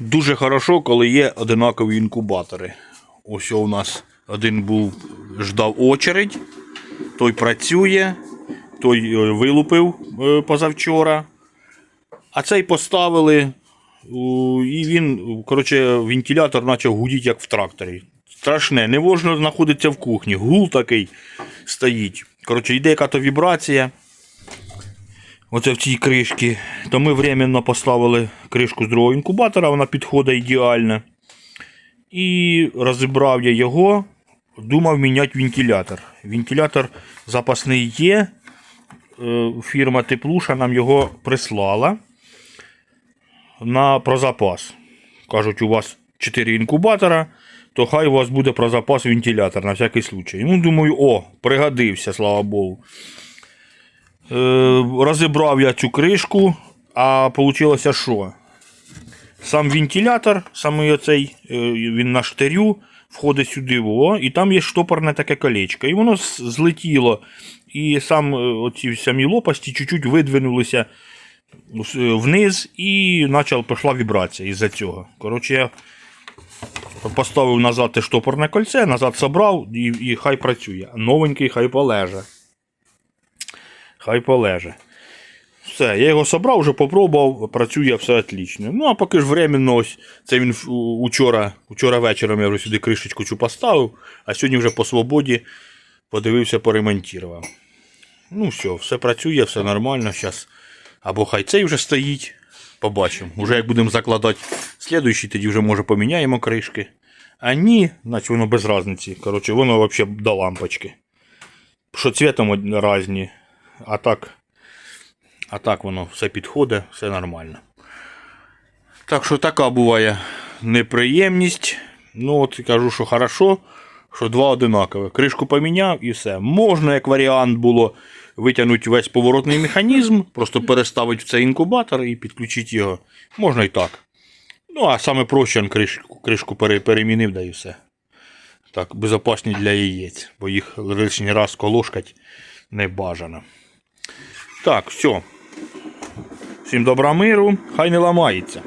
Дуже хорошо, коли є одинакові інкубатори. Ось у нас один був, ждав очередь, той працює, той е, вилупив е, позавчора. А цей поставили, і він, коротше, вентилятор почав гудіти, як в тракторі. Страшне, не можна знаходитися в кухні. Гул такий стоїть. Коротше, йде яка-то вібрація. Оце в цій кришці. То ми временно поставили кришку з другого інкубатора, вона підходить ідеально. І розібрав я його, думав міняти вентилятор. Вентилятор запасний є. Е, Фірма Теплуша нам його прислала на прозапас. Кажуть, у вас 4 інкубатора, то хай у вас буде про запас вентилятор на всякий случай. Ну, думаю, о, пригодився, слава Богу. Е, розібрав я цю кришку, а вийшло що? Сам вентилятор, саме оцей, е, він на штирю, входить сюди, о, і там є штопорне таке колечко. І воно злетіло. І сам е, оці самі лопасті чуть-чуть видвинулися вниз і почала пішла вібрація із-за цього. Коротше, я поставив назад те штопорне кольце, назад собрав і, і хай працює. Новенький хай полеже. Хай полеже. Все, я його собрав, вже попробував, працює все отлично. Ну, а поки ж временно ось, це він учора, учора вечором я вже сюди кришечку цю поставив, а сьогодні вже по свободі подивився, поремонтував. Ну все, все працює, все нормально. Зараз або хай цей вже стоїть. Побачимо. Уже як будемо закладати слідуючий, тоді вже може поміняємо кришки. А ні, значить воно без різниці. Коротше, воно взагалі до лампочки. Що цвітом різні, а так, а так воно все підходить, все нормально. Так що така буває неприємність. Ну, от кажу, що хорошо, що два одинакові. Кришку поміняв і все. Можна, як варіант було, витягнути весь поворотний механізм, просто переставити в цей інкубатор і підключити його. Можна і так. Ну, а саме проще кришку, кришку перемінив, да і все. Так, безпечні для яєць, бо їх лишній раз колошкать не бажано. Так, все. Всім добра миру, хай не ламається.